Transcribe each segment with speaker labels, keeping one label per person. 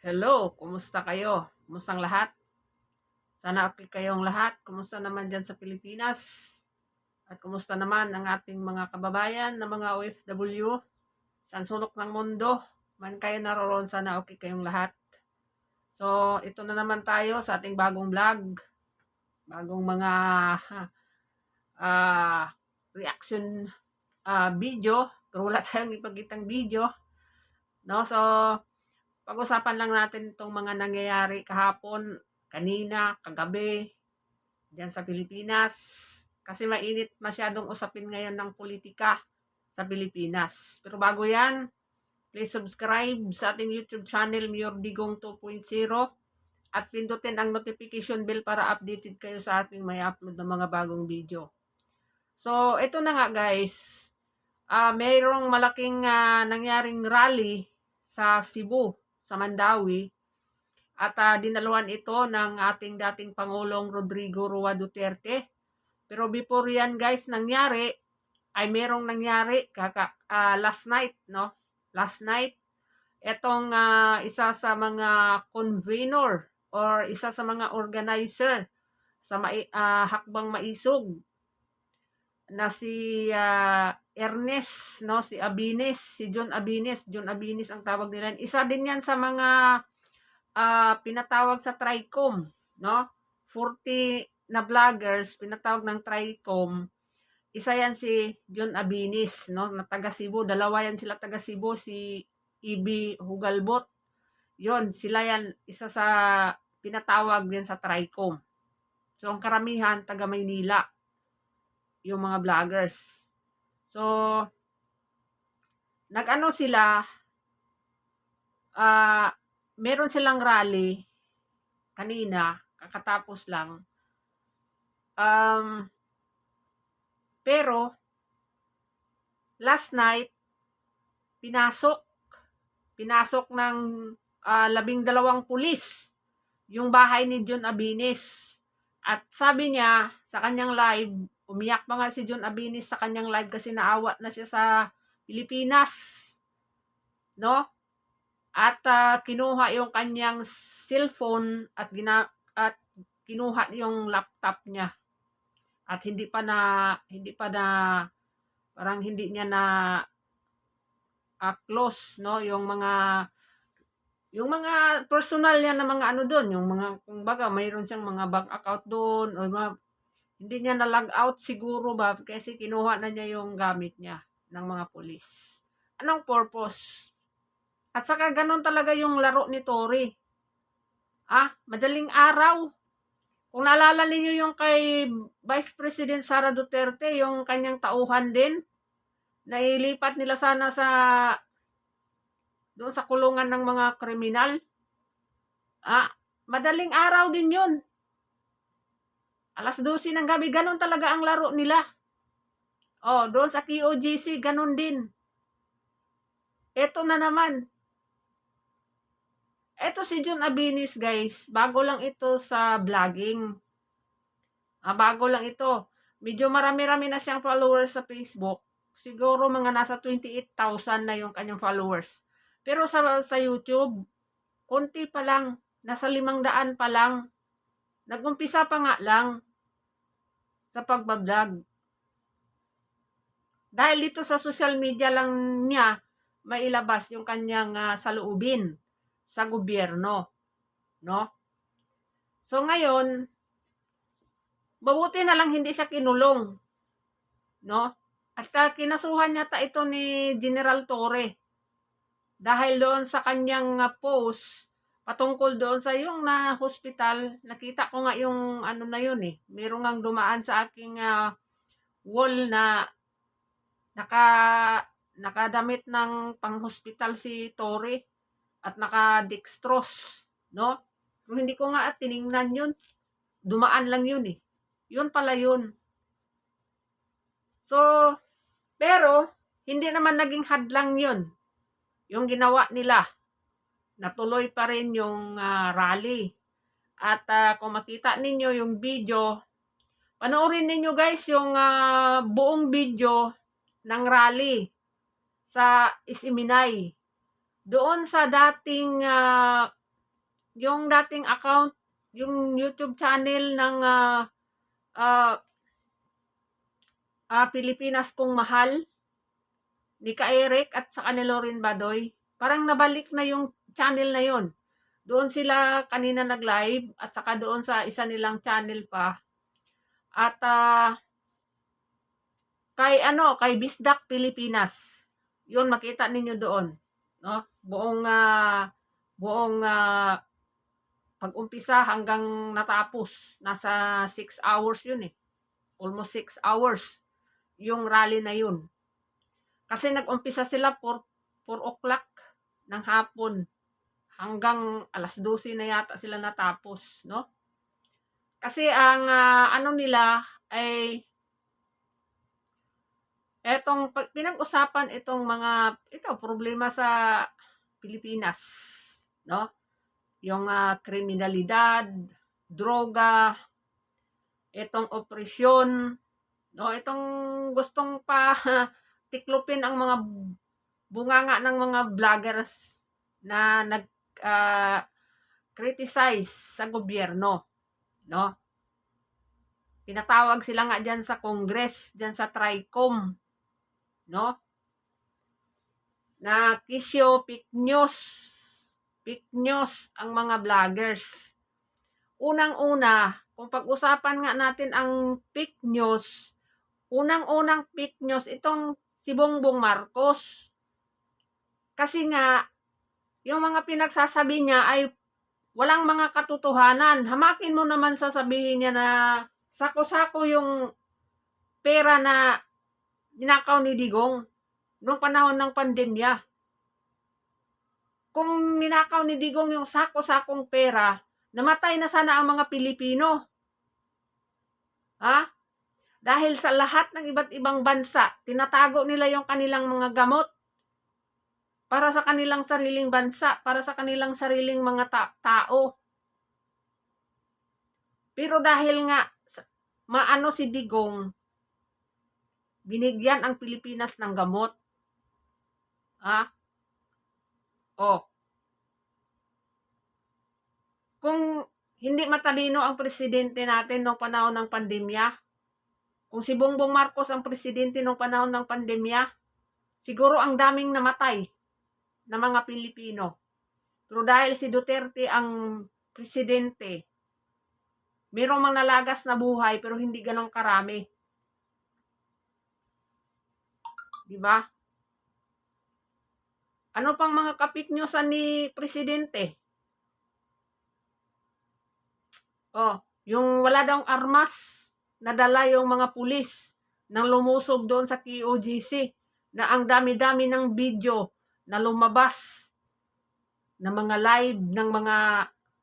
Speaker 1: Hello, kumusta kayo? Kumusta ang lahat? Sana okay kayong lahat. Kumusta naman dyan sa Pilipinas? At kumusta naman ang ating mga kababayan na mga OFW? Sa sulok ng mundo? Man kayo naroon, sana okay kayong lahat. So, ito na naman tayo sa ating bagong vlog. Bagong mga ah reaction ah, video. Pero wala tayong ipagitang video. No? So, pag-usapan lang natin itong mga nangyayari kahapon, kanina, kagabi, diyan sa Pilipinas. Kasi mainit masyadong usapin ngayon ng politika sa Pilipinas. Pero bago yan, please subscribe sa ating YouTube channel, Mayor Digong 2.0 at pindutin ang notification bell para updated kayo sa ating may upload ng mga bagong video. So, ito na nga guys. Ah, mayroong malaking ah, nangyaring rally sa Cebu sa Mandawi at uh, dinaluhan ito ng ating dating Pangulong Rodrigo Roa Duterte. Pero before yan guys nangyari, ay merong nangyari kaka, uh, last night, no? Last night, itong uh, isa sa mga convener or isa sa mga organizer sa uh, Hakbang Maisog na si uh, Ernest, no, si Abines, si John Abines, John Abines ang tawag nila. Isa din 'yan sa mga uh, pinatawag sa TRICOM, no? 40 na vloggers pinatawag ng TRICOM. Isa 'yan si John Abines, no, na taga Cebu. Dalawa 'yan sila taga Cebu, si EB Hugalbot. 'Yon, sila 'yan isa sa pinatawag din sa TRICOM. So, ang karamihan taga Maynila yung mga vloggers. So, nag-ano sila, uh, meron silang rally kanina, kakatapos lang. Um, pero, last night, pinasok, pinasok ng uh, labing dalawang pulis yung bahay ni John Abinis. At sabi niya sa kanyang live, Umiyak pa nga si John Abinis sa kanyang live kasi naawat na siya sa Pilipinas. No? At uh, kinuha yung kanyang cellphone at gina at kinuha yung laptop niya. At hindi pa na hindi pa na parang hindi niya na uh, close no yung mga yung mga personal niya na mga ano doon, yung mga kumbaga mayroon siyang mga bank account doon o mga hindi niya na-log out siguro ba kasi kinuha na niya yung gamit niya ng mga pulis. Anong purpose? At saka ganun talaga yung laro ni Tory. Ah, madaling araw. Kung naalala niyo yung kay Vice President Sara Duterte, yung kanyang tauhan din, nailipat nila sana sa doon sa kulungan ng mga kriminal. Ah, madaling araw din yun. Alas 12 ng gabi, ganun talaga ang laro nila. Oh, doon sa QOGC, ganun din. Ito na naman. Ito si Jun Abinis, guys. Bago lang ito sa vlogging. Ah, bago lang ito. Medyo marami-rami na siyang followers sa Facebook. Siguro mga nasa 28,000 na yung kanyang followers. Pero sa, sa YouTube, konti pa lang. Nasa limang daan pa lang. Nagumpisa pa nga lang sa pagbablog. Dahil dito sa social media lang niya mailabas yung kanyang uh, saloobin sa gobyerno, no? So ngayon, mabuti na lang hindi siya kinulong, no? At uh, kinasuhan niya ta ito ni General Torre dahil doon sa kanyang uh, post patungkol doon sa yung na hospital, nakita ko nga yung ano na yun eh. Meron ngang dumaan sa aking uh, wall na naka nakadamit ng pang-hospital si Tori at naka-dextrose, no? Pero hindi ko nga at tiningnan yun. Dumaan lang yun eh. Yun pala yun. So, pero, hindi naman naging hadlang yun. Yung ginawa nila natuloy pa rin yung uh, rally. At uh, kung makita ninyo yung video, panoorin ninyo guys yung uh, buong video ng rally sa Isiminay. Doon sa dating uh, yung dating account, yung YouTube channel ng ah ah, ah, Pilipinas kong mahal ni Ka Eric at sa ni Lorin Badoy. Parang nabalik na yung channel na yon. Doon sila kanina nag-live at saka doon sa isa nilang channel pa. At ah, kay ano, kay Bisdak Pilipinas. Yun makita ninyo doon, no? Buong ah, buong ah, pag-umpisa hanggang natapos, nasa 6 hours yun eh. Almost 6 hours yung rally na yun. Kasi nag-umpisa sila 4, 4 o'clock ng hapon hanggang alas 12 na yata sila natapos, no? Kasi ang ah, ano nila ay etong pinag-usapan itong mga ito problema sa Pilipinas, no? Yung ah, kriminalidad, droga, itong opresyon, no? Itong gustong pa tiklopin ang mga bunganga ng mga vloggers na nag ah, criticize sa gobyerno, no? Pinatawag sila nga diyan sa Congress, diyan sa TRICOM, no? Na kisyo, fake news, fake news ang mga vloggers. Unang-una, kung pag-usapan nga natin ang fake news, unang-unang fake news itong si Bongbong Marcos. Kasi nga, yung mga pinagsasabi niya ay walang mga katotohanan. Hamakin mo naman sasabihin niya na sako-sako yung pera na ninakaw ni Digong noong panahon ng pandemya. Kung ninakaw ni Digong yung sako-sakong pera, namatay na sana ang mga Pilipino. Ha? Dahil sa lahat ng iba't ibang bansa, tinatago nila yung kanilang mga gamot para sa kanilang sariling bansa, para sa kanilang sariling mga ta- tao. Pero dahil nga maano si Digong, binigyan ang Pilipinas ng gamot. Ha? Oh. Kung hindi matalino ang presidente natin noong panahon ng pandemya, kung si Bongbong Marcos ang presidente noong panahon ng pandemya, siguro ang daming namatay na mga Pilipino. Pero dahil si Duterte ang presidente, mayroong mga nalagas na buhay pero hindi ganong karami. Di ba? Ano pang mga kapitnyosan ni presidente? Oh, yung wala daw armas, nadala yung mga pulis nang lumusob doon sa QOGC na ang dami-dami ng video na lumabas na mga live ng mga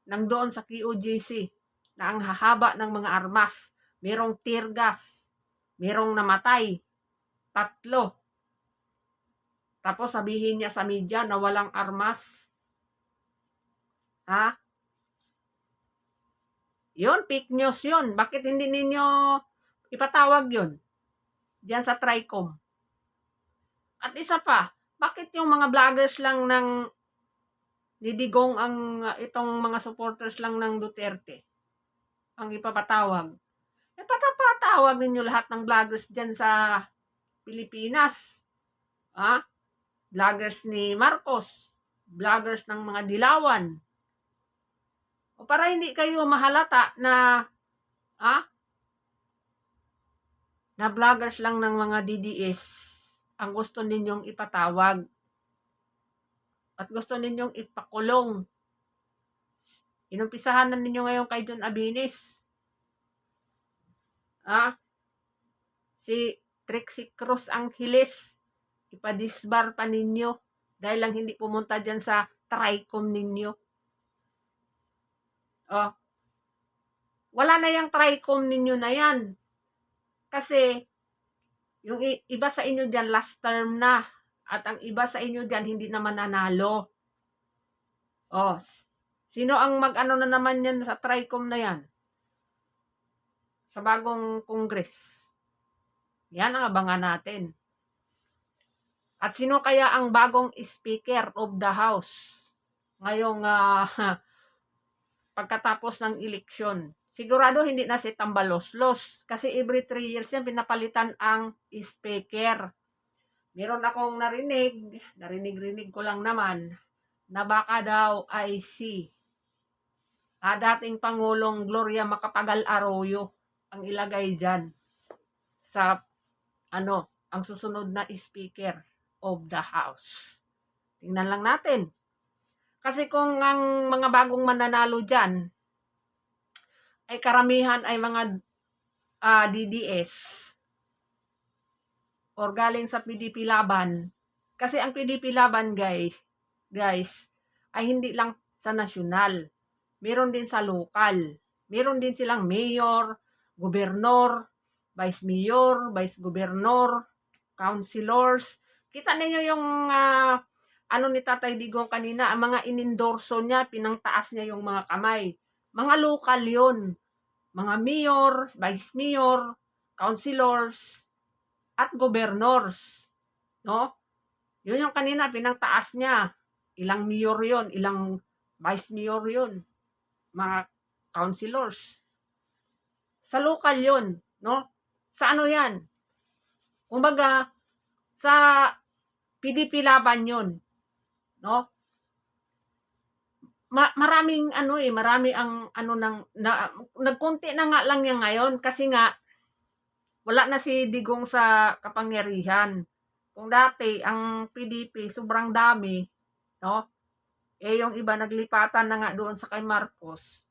Speaker 1: nang doon sa QOGC na ang hahaba ng mga armas. Merong tear gas, merong namatay, tatlo. Tapos sabihin niya sa media na walang armas. Ha? Yun, fake news yun. Bakit hindi ninyo ipatawag yun? Diyan sa TRICOM. At isa pa, bakit yung mga vloggers lang ng didigong ang uh, itong mga supporters lang ng Duterte ang ipapatawag? Ipapatawag ninyo lahat ng vloggers dyan sa Pilipinas. Ha? Vloggers ni Marcos. Vloggers ng mga dilawan. O para hindi kayo mahalata na ah, na vloggers lang ng mga DDS ang gusto ninyong ipatawag at gusto ninyong ipakulong. Inumpisahan na ninyo ngayon kay John Abinis. Ah, si Trixie Cruz Angeles, ipadisbar pa ninyo dahil lang hindi pumunta dyan sa TRICOM ninyo. Oh. Wala na yung TRICOM ninyo na yan. Kasi, yung iba sa inyo dyan last term na. At ang iba sa inyo dyan hindi naman nanalo. Oh. Sino ang mag-ano na naman yan sa TRICOM na yan? Sa bagong Congress. Yan ang abangan natin. At sino kaya ang bagong Speaker of the House? Ngayong uh, pagkatapos ng eleksyon. Sigurado hindi na si Tambalos-los kasi every 3 years yan pinapalitan ang speaker. Meron akong narinig, narinig-rinig ko lang naman, na baka daw ay si ah, dating Pangulong Gloria Macapagal Arroyo ang ilagay dyan sa ano, ang susunod na speaker of the house. Tingnan lang natin. Kasi kung ang mga bagong mananalo dyan ay karamihan ay mga ah, DDS or galing sa PDP laban. Kasi ang PDP laban guys, guys, ay hindi lang sa nasyonal. Meron din sa lokal. Meron din silang mayor, gobernador, vice mayor, vice gobernador, councilors. Kita ninyo yung ah, ano ni Tatay Digong kanina, ang mga inendorso niya, pinangtaas niya yung mga kamay. Mga lokal yun. Mga mayor, vice mayor, councilors, at governors. No? Yun yung kanina, pinangtaas niya. Ilang mayor yon ilang vice mayor yon mga councilors. Sa local yon no? Sa ano yan? Kumbaga, sa PDP laban yon no? Ma- maraming ano eh, marami ang ano nang na, nagkunti na nga lang yan ngayon kasi nga wala na si Digong sa kapangyarihan. Kung dati ang PDP sobrang dami, no? Eh yung iba naglipatan na nga doon sa kay Marcos.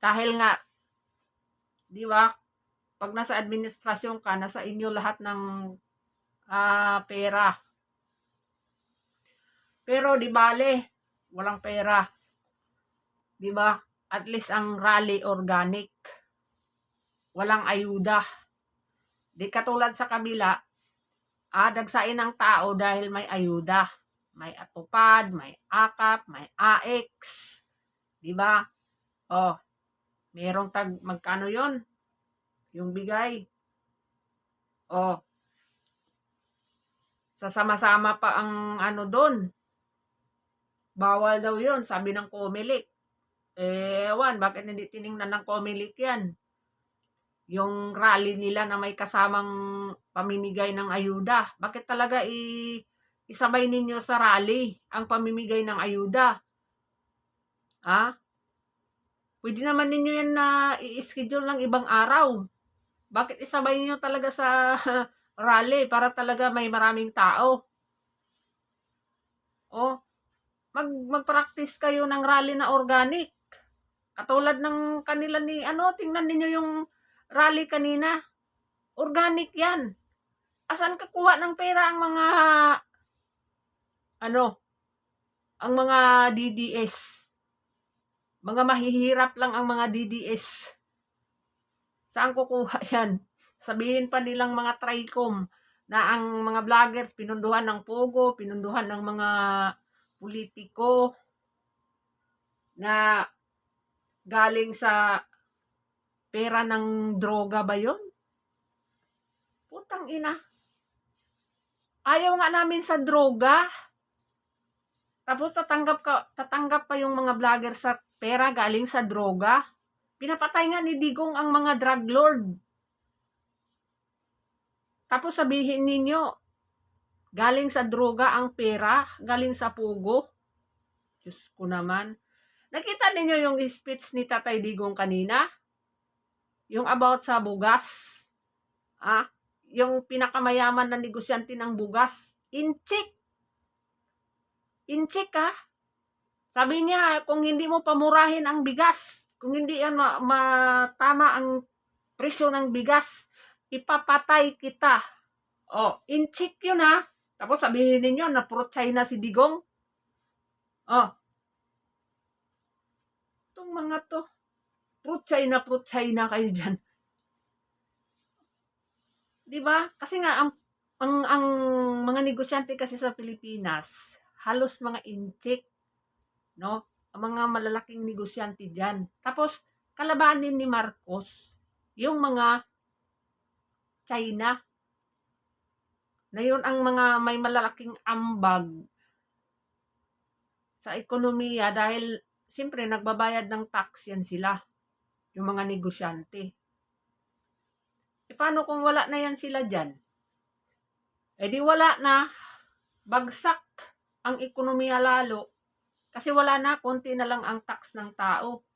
Speaker 1: Dahil nga 'di ba? Pag nasa administrasyon ka, nasa inyo lahat ng ah, pera. Pero di bale, walang pera. 'Di ba? At least ang rally organic. Walang ayuda. Di katulad sa kabila, ah, ng tao dahil may ayuda. May atupad, may akap, may AX. 'Di ba? Oh, merong tag magkano 'yon? Yung bigay. Oh. Sasama-sama pa ang ano doon. Bawal daw 'yon, sabi ng Comelec. Eh, ewan, bakit hindi tiningnan ng Comelec yan? Yung rally nila na may kasamang pamimigay ng ayuda. Bakit talaga i isabay ninyo sa rally ang pamimigay ng ayuda? Ha? Pwede naman ninyo yan na i-schedule ng ibang araw. Bakit isabay ninyo talaga sa rally para talaga may maraming tao? Oh, mag mag-practice kayo ng rally na organic. Katulad ng kanila ni ano, tingnan ninyo yung rally kanina. Organic 'yan. Asan kakuha ng pera ang mga ano? Ang mga DDS. Mga mahihirap lang ang mga DDS. Saan kukuha 'yan? Sabihin pa nilang mga Tricom na ang mga vloggers pinunduhan ng pogo, pinunduhan ng mga politiko na galing sa pera ng droga ba yon? Putang ina. Ayaw nga namin sa droga. Tapos tatanggap ka, tatanggap pa yung mga vlogger sa pera galing sa droga. Pinapatay nga ni Digong ang mga drug lord. Tapos sabihin ninyo, galing sa droga ang pera, galing sa pugo. Diyos ko naman. Nakita ninyo yung speech ni Tatay Digong kanina? Yung about sa bugas. Ah, yung pinakamayaman na negosyante ng bugas. Inchik. Inchik ah. Sabi niya, kung hindi mo pamurahin ang bigas, kung hindi yan ma- matama ang presyo ng bigas, ipapatay kita. Oh, inchik yun ha. Tapos sabihin ninyo na pro China si Digong. Oh. Itong mga to. Pro China, pro China kayo dyan. Di ba? Kasi nga, ang, ang, ang mga negosyante kasi sa Pilipinas, halos mga inchik. No? Ang mga malalaking negosyante dyan. Tapos, kalabanin ni Marcos, yung mga China, na yun ang mga may malalaking ambag sa ekonomiya dahil siyempre, nagbabayad ng tax yan sila. Yung mga negosyante. E paano kung wala na yan sila dyan? E di wala na. Bagsak ang ekonomiya lalo. Kasi wala na, konti na lang ang tax ng tao.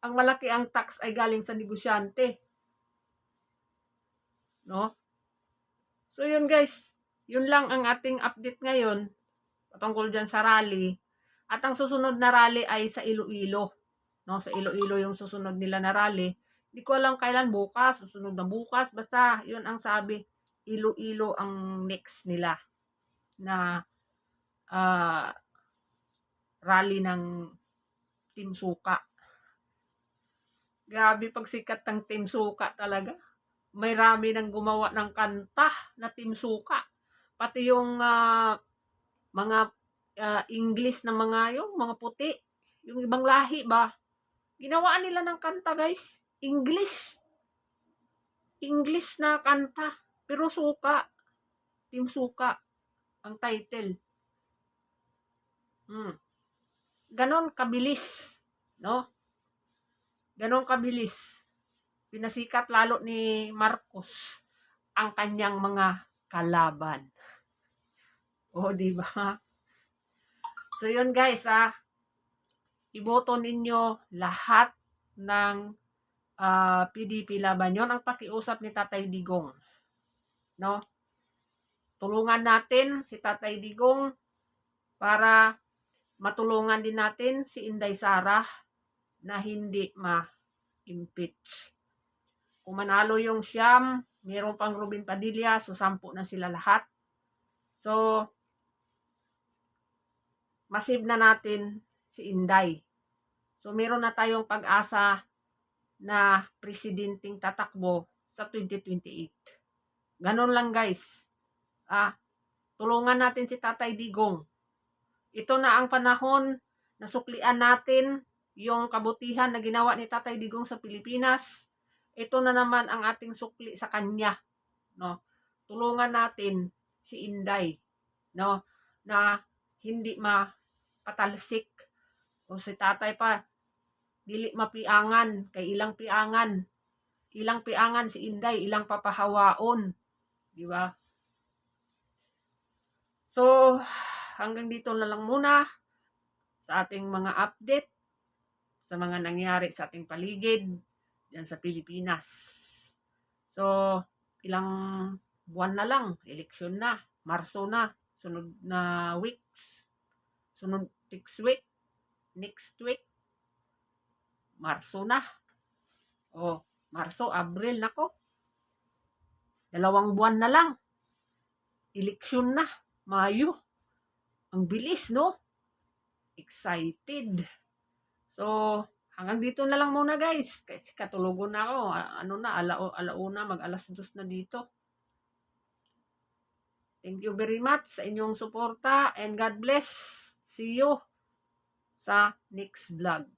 Speaker 1: Ang malaki ang tax ay galing sa negosyante. No? So yun guys, yun lang ang ating update ngayon patungkol dyan sa rally. At ang susunod na rally ay sa Iloilo. No, sa Iloilo yung susunod nila na rally. Hindi ko alam kailan bukas, susunod na bukas. Basta yun ang sabi, Iloilo ang next nila na ah, rally ng Team Suka. Grabe pagsikat ng Team Suka talaga. May rami nang gumawa ng kanta na Team Suka. Pati yung ah, mga ah, English na mga yung mga puti, yung ibang lahi ba? Ginawaan nila ng kanta, guys. English. English na kanta. Pero suka. Team Suka ang title. Hmm. Ganon kabilis, no? Ganon kabilis. Pinasikat lalo ni Marcos ang kanyang mga kalaban. O, di ba? So, yun guys, ah. Iboto ninyo lahat ng ah, PDP laban. Yun ang pakiusap ni Tatay Digong. No? Tulungan natin si Tatay Digong para matulungan din natin si Inday Sara na hindi ma-impeach. Manalo yung siyam, meron pang Robin Padilla, so sampu na sila lahat. So, masib na natin si Inday. So, meron na tayong pag-asa na presidenting tatakbo sa 2028. Ganon lang guys. Ah, tulungan natin si Tatay Digong. Ito na ang panahon na suklian natin yung kabutihan na ginawa ni Tatay Digong sa Pilipinas. Ito na naman ang ating sukli sa kanya. No? Tulungan natin si Inday no na hindi mapatalsik o si tatay pa dili mapiangan kay ilang piangan ilang piangan si Inday ilang papahawaon di ba so hanggang dito na lang muna sa ating mga update sa mga nangyari sa ating paligid diyan sa Pilipinas. So ilang buwan na lang eleksyon na Marso na sunod na weeks sunod next week next week Marso na. Oh Marso Abril nako dalawang buwan na lang eleksyon na Mayo. Ang bilis no? Excited. So hanggang dito na lang muna guys kasi katulugon na ako ano na ala, alauna mag alas dos na dito Thank you very much sa inyong suporta and God bless. See you sa next vlog.